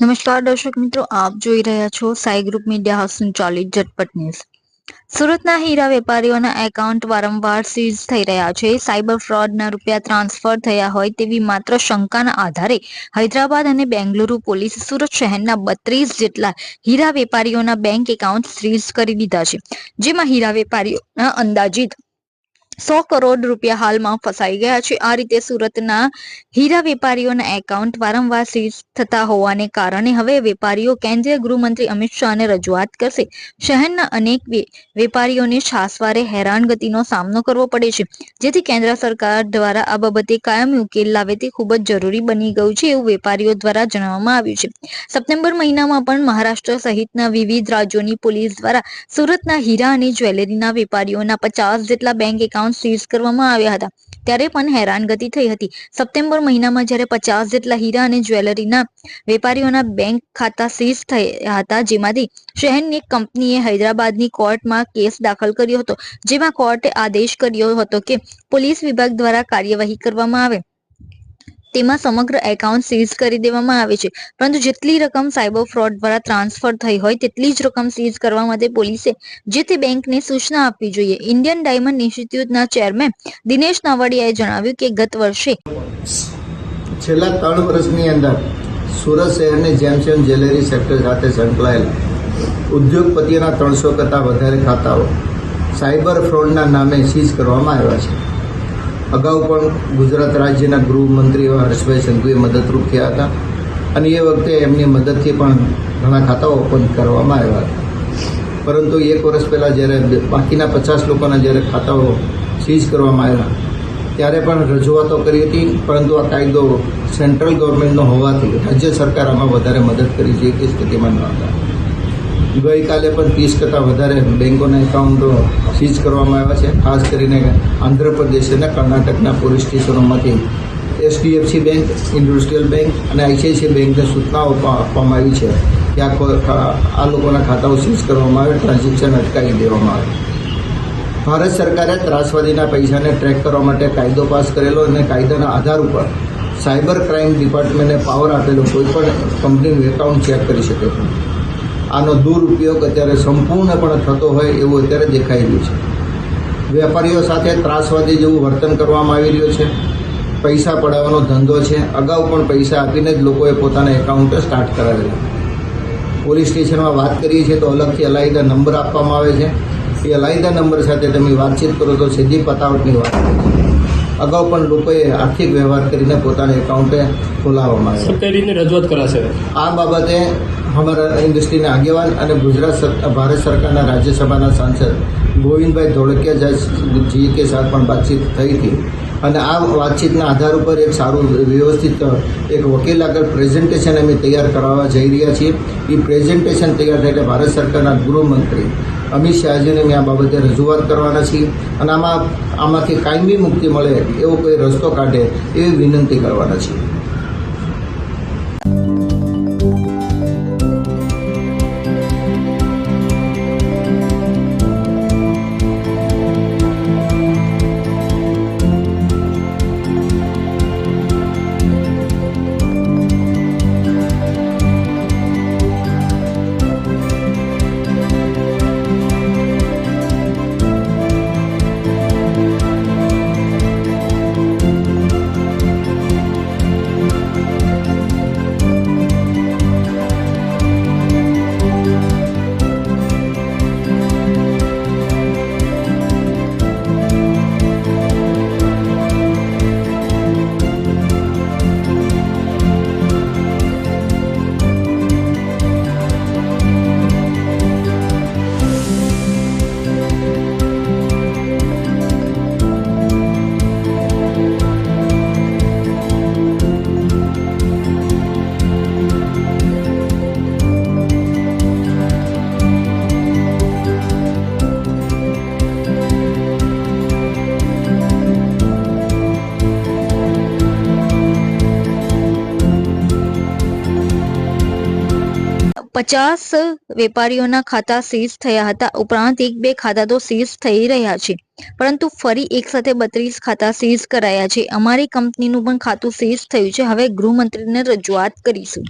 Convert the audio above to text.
નમસ્કાર દર્શક મિત્રો, આપ જોઈ રહ્યા છો સાઈ ગ્રુપ મીડિયા હાઉસ સંચાલિત ઝટપટ ન્યૂઝ. સુરતના હીરા વેપારીઓના એકાઉન્ટ વારંવાર સીઝ થઈ રહ્યા છે. સાયબર ફ્રોડના રૂપિયા ટ્રાન્સફર થયા હોય તેવી માત્ર શંકાના આધારે હૈદરાબાદ અને બેંગલુરુ પોલીસ સુરત શહેરના બત્રીસ જેટલા હીરા વેપારીઓના બેંક એકાઉન્ટ સીઝ કરી દીધા છે. જેમાં હીરા વેપારીઓના અંદાજિત સો કરોડ રૂપિયા હાલમાં ફસાઈ ગયા છે. આ રીતે સુરતના હીરા વેપારીઓના એકાઉન્ટ વારંવાર સીઝ થતા હોવાને કારણે હવે વેપારીઓ કેન્દ્રીય ગૃહમંત્રી અમિત શાહને રજૂઆત કરશે. શહેરના અનેક વેપારીઓને છાસવારે હેરાનગતિનો સામનો કરવો પડે છે. જેથી કેન્દ્ર સરકાર દ્વારા આ બાબતે કાયમી ઉકેલ લાવે તે ખૂબ જ જરૂરી બની ગયું છે એવું વેપારીઓ દ્વારા જણાવવામાં આવ્યું છે. સપ્ટેમ્બર મહિનામાં પણ મહારાષ્ટ્ર સહિતના વિવિધ રાજ્યોની પોલીસ દ્વારા સુરતના હીરા અને જ્વેલરીના વેપારીઓના પચાસ જેટલા બેંક એકાઉન્ટ એકાઉન્ટ સીઝ કરવામાં આવ્યા હતા. ત્યારે પણ હેરાનગતિ થઈ હતી. સપ્ટેમ્બર મહિનામાં જ્યારે પચાસ જેટલા હીરા અને જ્વેલરીના વેપારીઓના બેંક ખાતા સીઝ થયા હતા, જેમાંથી શહેરની કંપનીએ હૈદરાબાદની કોર્ટમાં કેસ દાખલ કર્યો હતો, જેમાં કોર્ટે આદેશ કર્યો હતો કે પોલીસ વિભાગ દ્વારા કાર્યવાહી કરવામાં આવે. તેમાં સમગ્ર એકાઉન્ટ સીઝ કરી દેવામાં આવે છે. પરંતુ જેટલી રકમ સાયબર ફ્રોડ દ્વારા ટ્રાન્સફર થઈ હોય, તેટલી જ રકમ સીઝ કરવા માટે પોલીસે જે તે બેંકને સૂચના આપવી જોઈએ. ઇન્ડિયન ડાયમંડ ઇન્સ્ટિટ્યૂટના ચેરમેન દિનેશ નાવડિયાએ જણાવ્યું કે ગત વર્ષે છેલ્લા ત્રણ વર્ષની અંદર સુરત શહેરની જેમસેમ જ્વેલરી સેક્ટર સાથે સંકળાયેલા ઉદ્યોગપતિઓના ત્રણસો કરતાં વધારે ખાતાઓ સાયબર ફ્રોડના નામે સીઝ કરવામાં આવ્યા છે. અગાઉ પણ ગુજરાત રાજ્યના ગૃહમંત્રી એવા હર્ષભાઈ સંઘવીએ મદદરૂપ થયા હતા. અને એ વખતે એમની મદદથી પણ ઘણા ખાતાઓ ઓપન કરવામાં આવ્યા હતા. પરંતુ એક વર્ષ પહેલાં જ્યારે બાકીના પચાસ લોકોના જ્યારે ખાતાઓ સીઝ કરવામાં આવ્યા, ત્યારે પણ રજૂઆતો કરી હતી, પરંતુ આ કાયદો સેન્ટ્રલ ગવર્મેન્ટનો હોવાથી રાજ્ય સરકાર આમાં વધારે મદદ કરી છે એ સ્થિતિમાં ન હતા. ગઈકાલે પણ ત્રીસ કરતાં વધારે બેંકોના એકાઉન્ટો સીઝ કરવામાં આવ્યા છે. ખાસ કરીને આંધ્રપ્રદેશ અને કર્ણાટકના પોલીસ સ્ટેશનોમાંથી એચડીએફસી બેંક, ઇન્ડસ્ટ્રીયલ બેંક અને આઈસીઆઈસી બેંકને સૂચનાઓ આપવામાં આવી છે. કે આ આ લોકોના ખાતાઓ સીઝ કરવામાં આવે, ટ્રાન્ઝેક્શન અટકાવી દેવામાં આવે. ભારત સરકારે ત્રાસવાદીના પૈસાને ટ્રેક કરવા માટે કાયદો પાસ કરેલો અને કાયદાના આધાર ઉપર સાયબર ક્રાઇમ ડિપાર્ટમેન્ટને પાવર આપેલો કોઈ પણ કંપનીનું એકાઉન્ટ ચેક કરી શકે છે. આનો દુરુપયોગ અત્યારે સંપૂર્ણપણે થતો હોય એવું અત્યારે દેખાઈ રહ્યું છે. વેપારીઓ સાથે ત્રાસવાદી જેવું વર્તન કરવામાં આવી રહ્યું છે. પૈસા પડાવવાનો ધંધો છે. અગાઉ પણ પૈસા આપીને જ લોકોએ પોતાના એકાઉન્ટ સ્ટાર્ટ કરાવેલા. પોલીસ સ્ટેશનમાં વાત કરીએ છીએ તો અલગથી અલાયદા નંબર આપવામાં આવે છે. એ અલાયદા નંબર સાથે તમે વાતચીત કરો તો સીધી પતાવટની વાત કરે છે. અગાઉ પણ લોકોએ આર્થિક વ્યવહાર કરીને પોતાના એકાઉન્ટે ખોલાવવામાં આવે કઈ રીતની રજૂઆત કરાશે. આ બાબતે અમારા ઇન્ડસ્ટ્રીના આગેવાન અને ગુજરાત ભારત સરકારના રાજ્યસભાના સાંસદ ગોવિંદભાઈ ધોળકિયા જી કે સાથ પણ વાતચીત થઈ હતી. અને આ વાતચીતના આધાર ઉપર એક સારું વ્યવસ્થિત એક વકીલ આગળ પ્રેઝન્ટેશન અમે તૈયાર કરાવવા જઈ રહ્યા છીએ. એ પ્રેઝન્ટેશન તૈયાર થાય એટલે ભારત સરકારના ગૃહમંત્રી અમિત શાહજીને મેં આ બાબતે રજૂઆત કરવાના છીએ અને આમાં આમાંથી કાયમી મુક્તિ મળે એવો કોઈ રસ્તો કાઢે એવી વિનંતી કરવાના છીએ. પચાસ વેપારીઓના ખાતા સીઝ થયા હતા. ઉપરાંત એક બે ખાતા તો સીઝ થઈ રહ્યા છે. પરંતુ ફરી એક સાથે બત્રીસ ખાતા સીઝ કરાયા છે. અમારી કંપનીનું પણ ખાતું સીઝ થયું છે. હવે ગૃહમંત્રીને રજૂઆત કરીશું.